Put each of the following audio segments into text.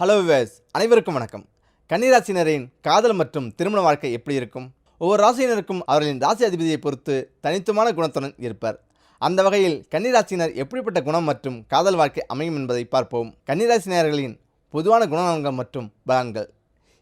Hello wives அனைவருக்கும் வணக்கம். கன்னிராசினரின் காதல் மற்றும் திருமண வாழ்க்கை எப்படி இருக்கும்? ஒவ்வொரு ராசியினருக்கும் அவர்களின் ராசி அதிபதியை பொறுத்து தனித்துவமான குணத்துடன் இருப்பர். அந்த வகையில் கன்னிராசினர் எப்படிப்பட்ட குணம் மற்றும் காதல் வாழ்க்கை அமையும் என்பதை பார்ப்போம். கன்னிராசினர்களின் பொதுவான குணநலன்கள் மற்றும் பலன்கள்.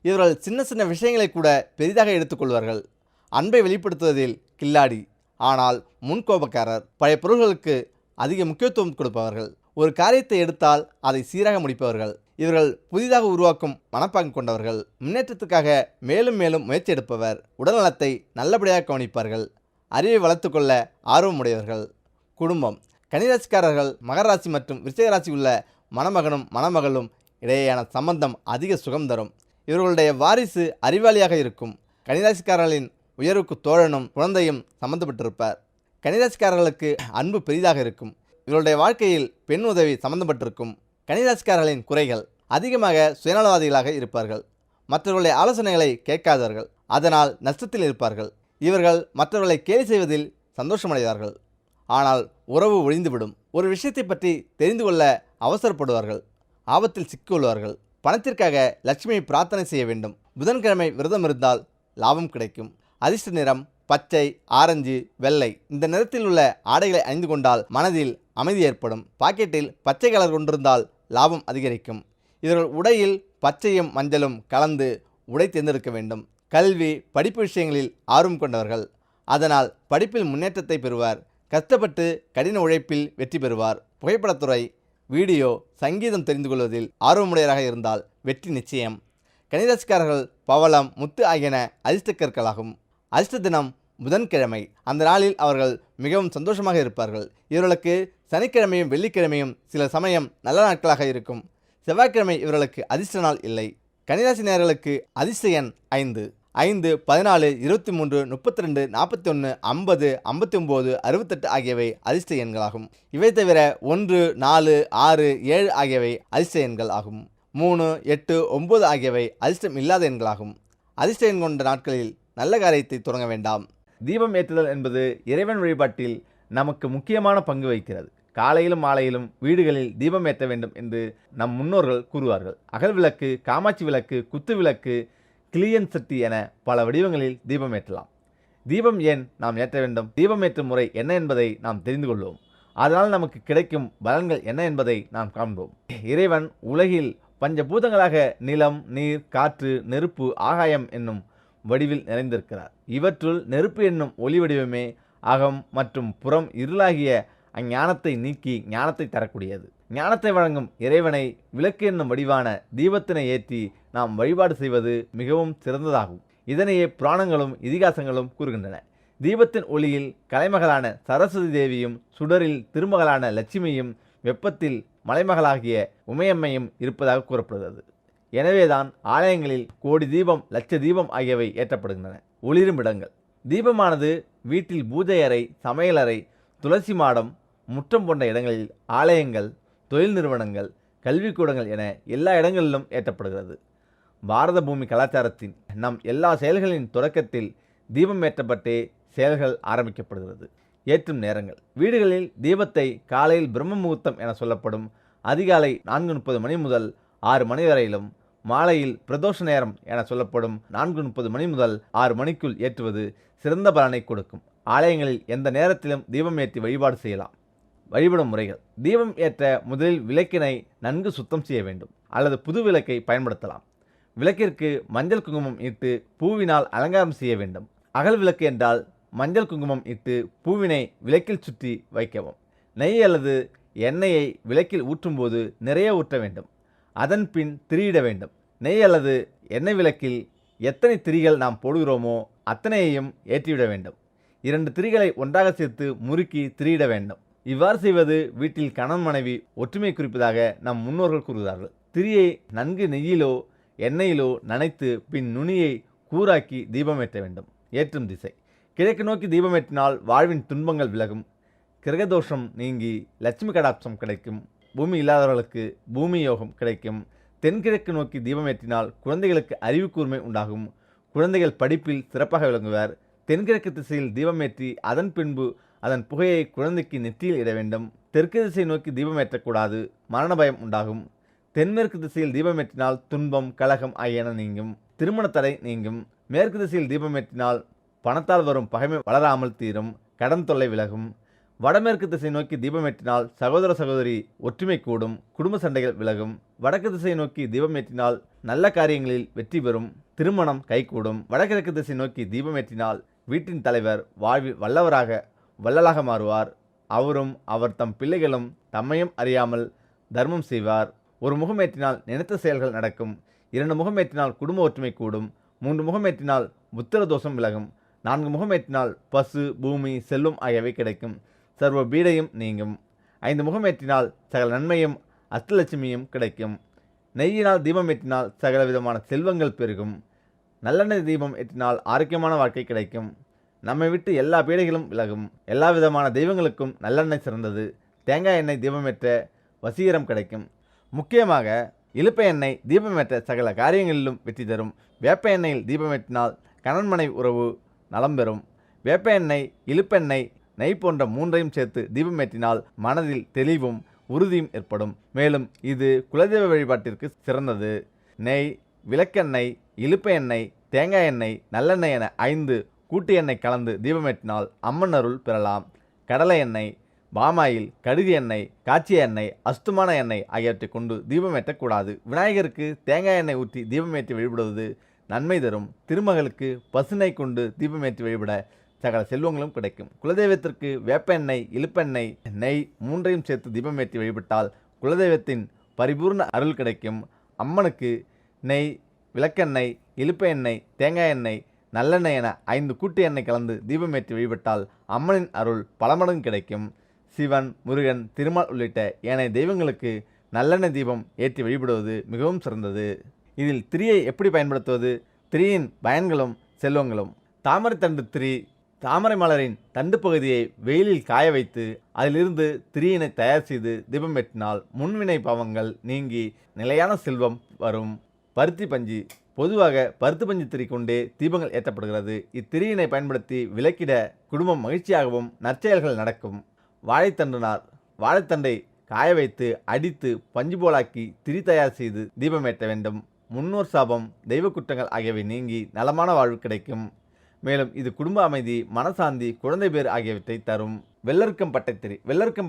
இவர்கள் சின்ன சின்ன விஷயங்களை கூட பெரிதாக எடுத்துக்கொள்வார்கள் அன்பை வெளிப்படுத்துவதில் கில்லாடி. ஆனால் முன்கோபக்காரர் பழைய பொருள்களுக்கு அதிக முக்கியத்துவம் கொடுப்பவர்கள். ஒரு காரியத்தை எடுத்தால் அதை சீராக முடிப்பவர்கள். இவர்கள் புதிதாக உருவாக்கும் மனப்பாங்கு கொண்டவர்கள். முன்னேற்றத்துக்காக மேலும் மேலும் முயற்சி எடுப்பவர். உடல்நலத்தை நல்லபடியாக கவனிப்பார்கள். அறிவை வளர்த்துக்கொள்ள ஆர்வமுடையவர்கள். குடும்பம். கனிராசிக்காரர்கள் மகர ராசி மற்றும் விருச்சிகராசி உள்ள மணமகனும் மணமகளும் இடையேயான சம்பந்தம் அதிக சுகம் தரும். இவர்களுடைய வாரிசு அறிவாளியாக இருக்கும். கனிராசிக்காரர்களின் உயர்வுக்கு தோழனும் குழந்தையும் சம்பந்தப்பட்டிருப்பார். கனிராசிக்காரர்களுக்கு அன்பு பெரிதாக இருக்கும். இவர்களுடைய வாழ்க்கையில் பெண் உதவி சம்பந்தப்பட்டிருக்கும். கன்னிராசிக்காரர்களின் குறைகள் அதிகமாக சுயநலவாதிகளாக இருப்பார்கள். மற்றவர்களுடைய ஆலோசனைகளை கேட்காதவர்கள் அதனால் நஷ்டத்தில் இருப்பார்கள். இவர்கள் மற்றவர்களை கேலி செய்வதில் சந்தோஷமடைவார்கள். ஆனால் உறவு ஒழிந்துவிடும். ஒரு விஷயத்தை பற்றி தெரிந்து கொள்ள அவசரப்படுவார்கள். ஆபத்தில் சிக்கிக்கொள்வார்கள். பணத்திற்காக லட்சுமியை பிரார்த்தனை செய்ய வேண்டும். புதன்கிழமை விரதம் இருந்தால் லாபம் கிடைக்கும். அதிர்ஷ்ட நிறம் பச்சை ஆரஞ்சு வெள்ளை இந்த நிறத்தில் உள்ள ஆடைகளை அணிந்து கொண்டால் மனதில் அமைதி ஏற்படும். பாக்கெட்டில் பச்சை கலர் கொண்டிருந்தால் லாபம் அதிகரிக்கும். இவர்கள் உடையில் பச்சையும் மஞ்சளும் கலந்து உடை தேர்ந்தெடுக்க வேண்டும். கல்வி படிப்பு விஷயங்களில் ஆர்வம் கொண்டவர்கள். அதனால் படிப்பில் முன்னேற்றத்தை பெறுவார். கஷ்டப்பட்டு கடின உழைப்பில் வெற்றி பெறுவார். புகைப்படத்துறை வீடியோ சங்கீதம் தெரிந்து கொள்வதில் ஆர்வமுடையராக இருந்தால் வெற்றி நிச்சயம். கணிராசிக்காரர்கள் பவளம் முத்து ஆகியன அதிர்ஷ்டக்கற்களாகும். அதிர்ஷ்ட தினம் புதன்கிழமை. அந்த நாளில் அவர்கள் மிகவும் சந்தோஷமாக இருப்பார்கள். இவர்களுக்கு சனிக்கிழமையும் வெள்ளிக்கிழமையும் சில சமயம் நல்ல நாட்களாக இருக்கும். செவ்வாய்க்கிழமை இவர்களுக்கு அதிர்ஷ்ட நாள் இல்லை. கன்னிராசி நேர்களுக்கு அதிர்ஷ்ட எண் ஐந்து. ஐந்து பதினாலு இருபத்தி மூன்று முப்பத்தி ரெண்டு நாற்பத்தி ஒன்று ஐம்பது ஐம்பத்தி ஒம்பது அறுபத்தெட்டு ஆகியவை அதிர்ஷ்ட எண்களாகும். இவை தவிர ஒன்று நாலு ஆறு ஏழு ஆகியவை அதிர்ஷ்ட எண்கள் ஆகும். மூணு எட்டு ஒம்பது ஆகியவை அதிர்ஷ்டம் இல்லாத எண்களாகும். அதிர்ஷ்ட எண் கொண்ட நாட்களில் நல்ல காரியத்தை தொடங்க வேண்டாம். தீபம் ஏற்றுதல் என்பது இறைவன் வழிபாட்டில் நமக்கு முக்கியமான பங்கு வகிக்கிறது. காலையிலும் மாலையிலும் வீடுகளில் தீபம் ஏற்ற வேண்டும் என்று நம் முன்னோர்கள் கூறுவார்கள். அகல் விளக்கு காமாட்சி விளக்கு குத்து விளக்கு கிளியன் சட்டி என பல வடிவங்களில் தீபம் ஏற்றலாம். தீபம் ஏன் நாம் ஏற்ற வேண்டும்? தீபம் ஏற்றும் முறை என்ன என்பதை நாம் தெரிந்து கொள்வோம். அதனால் நமக்கு கிடைக்கும் பலன்கள் என்ன என்பதை நாம் காண்போம். இறைவன் உலகில் பஞ்சபூதங்களாக நிலம் நீர் காற்று நெருப்பு ஆகாயம் என்னும் வடிவில் நிறைந்திருக்கிறார். இவற்றுள் நெருப்பு என்னும் ஒளி வடிவமே அகம் மற்றும் புறம் இருளாகிய அஞ்ஞானத்தை நீக்கி ஞானத்தை தரக்கூடியது. ஞானத்தை வழங்கும் இறைவனை விளக்கு என்னும் வடிவான தீபத்தினை ஏற்றி நாம் வழிபாடு செய்வது மிகவும் சிறந்ததாகும். இதனையே புராணங்களும் இதிகாசங்களும் கூறுகின்றன. தீபத்தின் ஒளியில் கலைமகளான சரஸ்வதி தேவியும் சுடரில் திருமகளான லட்சுமியும் வெப்பத்தில் மலைமகளாகிய உமையம்மையும் இருப்பதாக கூறப்படுகிறது. எனவேதான் ஆலயங்களில் கோடி தீபம் லட்ச தீபம் ஆகியவை ஏற்றப்படுகின்றன. ஒளிரும் இடங்கள். தீபமானது வீட்டில் பூஜை அறை சமையலறை துளசி மாடம் முற்றம் போன்ற இடங்களில் ஆலயங்கள் தொழில் நிறுவனங்கள் கல்விக்கூடங்கள் என எல்லா இடங்களிலும் ஏற்றப்படுகிறது. பாரத பூமி கலாச்சாரத்தின் நம் எல்லா செயல்களின் தொடக்கத்தில் தீபம் ஏற்றப்பட்டே செயல்கள் ஆரம்பிக்கப்படுகிறது. ஏற்றும் நேரங்கள். வீடுகளில் தீபத்தை காலையில் பிரம்ம முகூர்த்தம் என சொல்லப்படும் அதிகாலை நான்கு முப்பது மணி முதல் ஆறு மணி வரையிலும் மாலையில் பிரதோஷ நேரம் என சொல்லப்படும் நான்கு முப்பது மணி முதல் ஆறு மணிக்குள் ஏற்றுவது சிறந்த பலனை கொடுக்கும். ஆலயங்களில் எந்த நேரத்திலும் தீபம் ஏற்றி வழிபாடு செய்யலாம். வழிபடும் முறைகள். தீபம் ஏற்ற முதலில் விளக்கினை நன்கு சுத்தம் செய்ய வேண்டும். அல்லது புது விளக்கை பயன்படுத்தலாம். விளக்கிற்கு மஞ்சள் குங்குமம் இட்டு பூவினால் அலங்காரம் செய்ய வேண்டும். அகல் விளக்கு என்றால் மஞ்சள் குங்குமம் இட்டு பூவினை விளக்கில் சுற்றி வைக்கவும். நெய் அல்லது எண்ணெயை விளக்கில் ஊற்றும்போது நிறைய ஊற்ற வேண்டும். அதன் பின் திரியிட வேண்டும். நெய் அல்லது எண்ணெய் விளக்கில் எத்தனை திரிகள் நாம் போடுகிறோமோ அத்தனையையும் ஏற்றிவிட வேண்டும். இரண்டு திரிகளை ஒன்றாக சேர்த்து முறுக்கி திரியிட வேண்டும். இவ்வாறு செய்வது வீட்டில் கணவன் மனைவி ஒற்றுமை குறிப்பதாக நம் முன்னோர்கள் கூறுகிறார்கள். திரியை நன்கு நெய்யிலோ எண்ணெயிலோ நனைத்து பின் நுனியை கூராக்கி தீபம் ஏற்ற வேண்டும். ஏற்றும் திசை. கிழக்கு நோக்கி தீபம் ஏற்றினால் வாழ்வின் துன்பங்கள் விலகும். கிரகதோஷம் நீங்கி லட்சுமி கடாட்சம் கிடைக்கும். பூமி இல்லாதவர்களுக்கு பூமி யோகம் கிடைக்கும். தென்கிழக்கு நோக்கி தீபம் ஏற்றினால் குழந்தைகளுக்கு அறிவு கூர்மை உண்டாகும். குழந்தைகள் படிப்பில் சிறப்பாக விளங்குவர். தென்கிழக்கு திசையில் தீபம் ஏற்றி அதன் பின்பு அதன் புகையை குழந்தைக்கு நெற்றியில் இட வேண்டும். தெற்கு திசை நோக்கி தீபம் ஏற்றக்கூடாது. மரண பயம் உண்டாகும். தென்மேற்கு திசையில் தீபமேற்றினால் துன்பம் கலகம் ஆகியன நீங்கும். திருமண தடை நீங்கும். மேற்கு திசையில் தீபமேற்றினால் பணத்தால் வரும் பகைமை வளராமல் தீரும். கடன் தொல்லை விலகும். வடமேற்கு திசை நோக்கி தீபமேற்றினால் சகோதர சகோதரி ஒற்றுமை கூடும். குடும்ப சண்டைகள் விலகும். வடக்கு திசை நோக்கி தீபமேற்றினால் நல்ல காரியங்களில் வெற்றி பெறும். திருமணம் கைகூடும். வடகிழக்கு திசை நோக்கி தீபமேற்றினால் வீட்டின் தலைவர் வாழ்வில் வல்லவராக வள்ளலாக மாறுவார். அவரும் அவர் தம் பிள்ளைகளும் தம்மையும் அறியாமல் தர்மம் செய்வார். ஒரு முகமேற்றினால் நினைத்த செயல்கள் நடக்கும். இரண்டு முகமேற்றினால் குடும்ப ஒற்றுமை கூடும். மூன்று முகமேற்றினால் புத்திர தோஷம் விலகும். நான்கு முகமேற்றினால் பசு பூமி செல்வம் ஆகியவை கிடைக்கும். சர்வ பீடையும் நீங்கும். ஐந்து முகமேற்றினால் சகல நன்மையும் அஷ்டலட்சுமியும் கிடைக்கும். நெய்யினால் தீபம் ஏற்றினால் சகல விதமான செல்வங்கள் பெருகும். நல்லெண்ணெய் தீபம் ஏற்றினால் ஆரோக்கியமான வாழ்க்கை கிடைக்கும். நம்மை விட்டு எல்லா பீடைகளும் விலகும். எல்லா விதமான தெய்வங்களுக்கும் நல்லெண்ணெய் சிறந்தது. தேங்காய் எண்ணெய் தீபமேற்ற வசீகரம் கிடைக்கும். முக்கியமாக இழுப்ப எண்ணெய் தீபமேற்ற சகல காரியங்களிலும் வெற்றி தரும். வேப்ப எண்ணெயில் தீபமேற்றினால் கணன்மனை உறவு நலம் பெறும் வேப்ப எண்ணெய் இலுப்பெண்ணெய் நெய் போன்ற மூன்றையும் சேர்த்து தீபமேற்றினால் மனதில் தெளிவும் உறுதியும் ஏற்படும். மேலும் இது குலதெய்வ வழிபாட்டிற்கு சிறந்தது. நெய் விளக்கெண்ணெய் இழுப்ப எண்ணெய் தேங்காய் எண்ணெய் நல்லெண்ணெய் என ஐந்து கூட்டு எண்ணெய் கலந்து தீபமேற்றினால் அம்மன் அருள் பெறலாம். கடலை எண்ணெய் பாமாயில் கடுகு எண்ணெய் காய்ச்சிய எண்ணெய் அஸ்துமான எண்ணெய் ஆகியவற்றை கொண்டு தீபமேற்றக்கூடாது விநாயகருக்கு தேங்காய் எண்ணெய் ஊற்றி தீபமேற்றி வழிபடுவது நன்மை தரும். திருமகளுக்கு பசுனை கொண்டு தீபமேற்றி வழிபட சகல செல்வங்களும் கிடைக்கும். குலதெய்வத்திற்கு வேப்ப எண்ணெய் இழுப்பெண்ணெய் நெய் மூன்றையும் சேர்த்து தீபமேற்றி வழிபட்டால் குலதெய்வத்தின் பரிபூர்ண அருள் கிடைக்கும். அம்மனுக்கு நெய் விளக்கெண்ணெய் இழுப்ப எண்ணெய் தேங்காய் எண்ணெய் நல்லெண்ணெய் என ஐந்து கூட்டு எண்ணெய் கலந்து தீபமேற்றி வழிபட்டால் அம்மனின் அருள் பல மடங்கு கிடைக்கும். சிவன் முருகன் திருமால் உள்ளிட்ட ஏனைய தெய்வங்களுக்கு நல்லெண்ணெய் தீபம் ஏற்றி வழிபடுவது மிகவும் சிறந்தது. இதில் திரியை எப்படி பயன்படுத்துவது? திரியின் பயன்களும் செல்வங்களும். தாமரை தண்டு திரி தாமரை மலரின் தண்டு பகுதியை வெயிலில் காய வைத்து அதிலிருந்து திரியினை தயார் செய்து தீபம் ஏற்றினால் முன்வினை பாவங்கள் நீங்கி நிலையான செல்வம் வரும். பருத்தி பஞ்சு பொதுவாக பருத்து பஞ்சு திரி கொண்டே தீபங்கள் ஏற்றப்படுகிறது. இத்திரியினை பயன்படுத்தி விளக்கிட குடும்பம் மகிழ்ச்சியாகவும் நற்செயல்கள் நடக்கும். வாழைத்தண்டுனார் வாழைத்தண்டை காய வைத்து அடித்து பஞ்சு போலாக்கி திரி தயார் செய்து தீபம் ஏற்ற வேண்டும். முன்னோர் சாபம் தெய்வ குற்றங்கள் ஆகியவை நீங்கி நலமான வாழ்வு கிடைக்கும். மேலும் இது குடும்ப அமைதி மனசாந்தி குழந்தை பேர் ஆகியவற்றை தரும். வெள்ளருக்கம் பட்டை திரி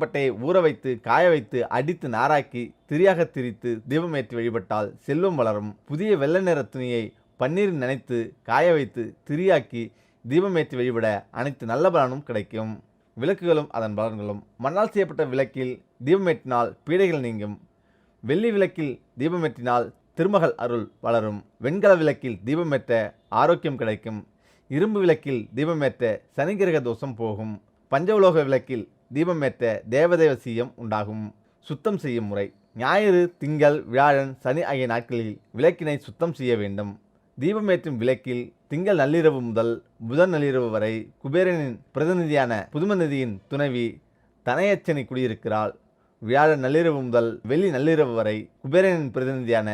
பட்டையை ஊற வைத்து காய வைத்து அடித்து நாராக்கி திரியாக திரித்து தீபமேற்றி வழிபட்டால் செல்வம் வளரும். புதிய வெள்ளை நிற துணியை பன்னீரில் நனைத்து காய வைத்து திரியாக்கி தீபமேற்றி வழிபட அனைத்து நல்ல பலனும் கிடைக்கும். விளக்குகளும் அதன் பலன்களும். மண்ணால் செய்யப்பட்ட விளக்கில் தீபமேற்றினால் பீடைகள் நீங்கும். வெள்ளி விளக்கில் தீபமேற்றினால் திருமகள் அருள் வளரும். வெண்கல விளக்கில் தீபமேற்ற ஆரோக்கியம் கிடைக்கும். இரும்பு விளக்கில் தீபமேற்ற சனிகிரக தோஷம் போகும். பஞ்சவுலோக விளக்கில் தீபமேற்ற தேவதேவ சீயம் உண்டாகும். சுத்தம் செய்யும் முறை. ஞாயிறு திங்கள் வியாழன் சனி ஆகிய நாட்களில் விளக்கினை சுத்தம் செய்ய வேண்டும். தீபமேற்றும் விளக்கில் திங்கள் நள்ளிரவு முதல் புதன் நள்ளிரவு வரை குபேரனின் பிரதிநிதியான புதுமநிதியின் துணைவி தனையச்சனி குடியிருக்கிறாள். வியாழன் நள்ளிரவு முதல் வெள்ளி நள்ளிரவு வரை குபேரனின் பிரதிநிதியான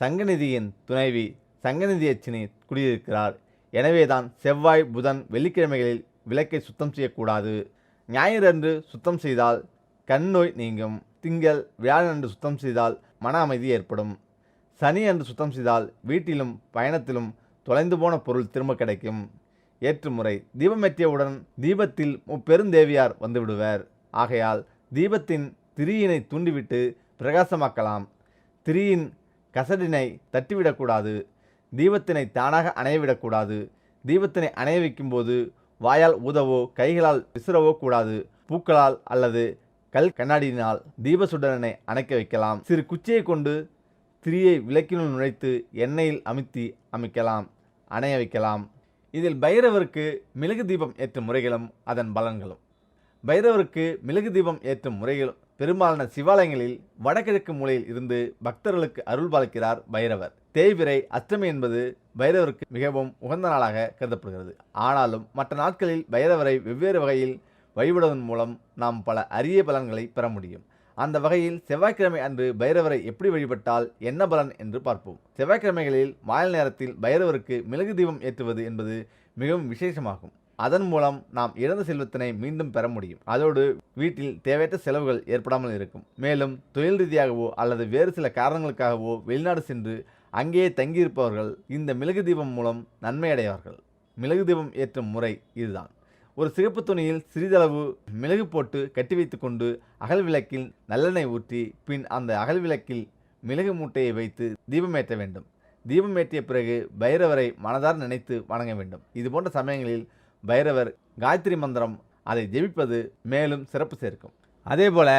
சங்கநிதியின் துணைவி சங்கநிதியச்சினி குடியிருக்கிறார். எனவேதான் செவ்வாய் புதன் வெள்ளிக்கிழமைகளில் விளக்கை சுத்தம் செய்யக்கூடாது. ஞாயிறன்று சுத்தம் செய்தால் கண் நோய் நீங்கும். திங்கள் வியாழனன்று சுத்தம் செய்தால் மன அமைதி ஏற்படும். சனி அன்று சுத்தம் செய்தால் வீட்டிலும் பயணத்திலும் தொலைந்து போன பொருள் திரும்ப கிடைக்கும். ஏற்றுமுறை தீபமேற்றியவுடன் தீபத்தில் முப்பெருந்தேவியார் வந்துவிடுவர் ஆகையால் தீபத்தின் திரியினை தூண்டிவிட்டு பிரகாசமாக்கலாம். திரியின் கசடினை தட்டிவிடக்கூடாது. தீபத்தினை தானாக அணையவிடக்கூடாது. தீபத்தினை அணைய வைக்கும்போது வாயால் ஊதவோ கைகளால் விசிறவோ கூடாது. பூக்களால் அல்லது கல் கண்ணாடியினால் தீப சுடரனை அணைக்க வைக்கலாம். சிறு குச்சியை கொண்டு திரியை விளக்கினுள் நுழைத்து எண்ணெயில் அமுத்தி அமைக்கலாம். அணைய வைக்கலாம். இதில் பைரவருக்கு மிளகு தீபம் ஏற்றும் முறைகளும் அதன் பலன்களும். பைரவருக்கு மிளகு தீபம் ஏற்றும் முறைகள் பெரும்பாலான சிவாலயங்களில் வடகிழக்கு மூலையில் இருந்து பக்தர்களுக்கு அருள் பாலிக்கிறார் பைரவர். தேய்பிறை அஷ்டமி என்பது பைரவருக்கு மிகவும் உகந்த நாளாக கருதப்படுகிறது. ஆனாலும் மற்ற நாட்களில் பைரவரை வெவ்வேறு வகையில் வழிபடுவதன் மூலம் நாம் பல அரிய பலன்களை பெற முடியும். அந்த வகையில் செவ்வாய்க்கிழமை அன்று பைரவரை எப்படி வழிபட்டால் என்ன பலன் என்று பார்ப்போம். செவ்வாய்க்கிழமைகளில் மாலை நேரத்தில் பைரவருக்கு மிளகு தீபம் ஏற்றுவது என்பது மிகவும் விசேஷமாகும். அதன் மூலம் நாம் இழந்த செல்வத்தினை மீண்டும் பெற முடியும். அதோடு வீட்டில் தேவையற்ற செலவுகள் ஏற்படாமல் இருக்கும். மேலும் தொழில் ரீதியாகவோ அல்லது வேறு சில காரணங்களுக்காகவோ வெளிநாடு சென்று அங்கேயே தங்கியிருப்பவர்கள் இந்த மிளகு தீபம் மூலம் நன்மை அடைவார்கள் மிளகு தீபம் ஏற்றும் முறை இதுதான். ஒரு சிகப்பு துணியில் சிறிதளவு மிளகு போட்டு கட்டி வைத்துக்கொண்டு அகல் விளக்கில் நல்லெண்ணெய் ஊற்றி பின் அந்த அகல் விளக்கில் மிளகு மூட்டையை வைத்து தீபம் ஏற்ற வேண்டும். தீபம் ஏற்றிய பிறகு பைரவரை மனதார் நினைத்து வணங்க வேண்டும். இது போன்ற சமயங்களில் பைரவர் காயத்ரி மந்திரம் அதை ஜெபிப்பது மேலும் சிறப்பு சேர்க்கும். அதேபோல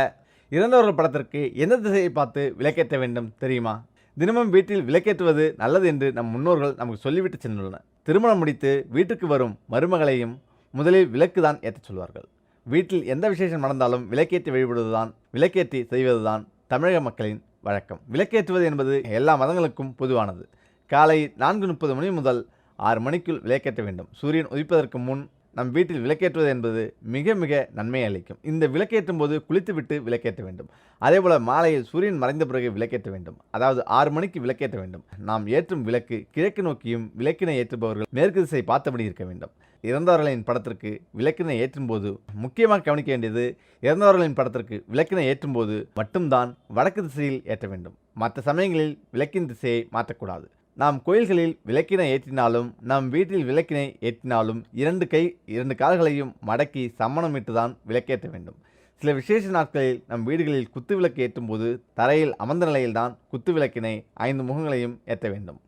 இறந்தவர்கள் படத்திற்கு எந்த திசையை பார்த்து விளக்கேற்ற வேண்டும் தெரியுமா? தினமும் வீட்டில் விளக்கேற்றுவது நல்லது என்று நம் முன்னோர்கள் நமக்கு சொல்லிவிட்டு சென்றுள்ளனர் திருமணம் முடித்து வீட்டுக்கு வரும் மருமகளையும் முதலில் விளக்கு தான் ஏற்றச் சொல்வார்கள். வீட்டில் எந்த விசேஷம் நடந்தாலும் விளக்கேற்றி வழிபடுவதுதான் விளக்கேற்றி செய்வதுதான் தமிழக மக்களின் வழக்கம். விளக்கேற்றுவது என்பது எல்லா மதங்களுக்கும் பொதுவானது. காலை நான்கு முப்பது மணி முதல் ஆறு மணிக்குள் விளக்கேற்ற வேண்டும். சூரியன் உதிப்பதற்கு முன் நம் வீட்டில் விளக்கேற்றுவது என்பது மிக மிக நன்மை அளிக்கும். இந்த விளக்கேற்றும் போது குளித்துவிட்டு விளக்கேற்ற வேண்டும். அதேபோல மாலையில் சூரியன் மறைந்த பிறகு விளக்கேற்ற வேண்டும். அதாவது ஆறு மணிக்கு விளக்கேற்ற வேண்டும். நாம் ஏற்றும் விளக்கு கிழக்கு நோக்கியும் விளக்கினை ஏற்றுபவர்கள் மேற்கு திசை பார்த்தபடி இருக்க வேண்டும். இறந்தவர்களின் படத்திற்கு விளக்கினை ஏற்றும்போது முக்கியமாக கவனிக்க வேண்டியது இறந்தவர்களின் படத்திற்கு விளக்கினை ஏற்றும்போது மட்டும்தான் வடக்கு திசையில் ஏற்ற வேண்டும். மற்ற சமயங்களில் விளக்கின் திசையை மாற்றக்கூடாது. நாம் கோயில்களில் விளக்கினை ஏற்றினாலும் நம் வீட்டில் விளக்கினை ஏற்றினாலும் இரண்டு கை இரண்டு கால்களையும் மடக்கி சம்மணமிட்டு தான் விளக்கேற்ற வேண்டும். சில விசேஷ நாட்களில் நம் வீடுகளில் குத்து விளக்கு ஏற்றும்போது தரையில் அமர்ந்த நிலையில்தான் குத்து விளக்கினை ஐந்து முகங்களையும் ஏற்ற வேண்டும்.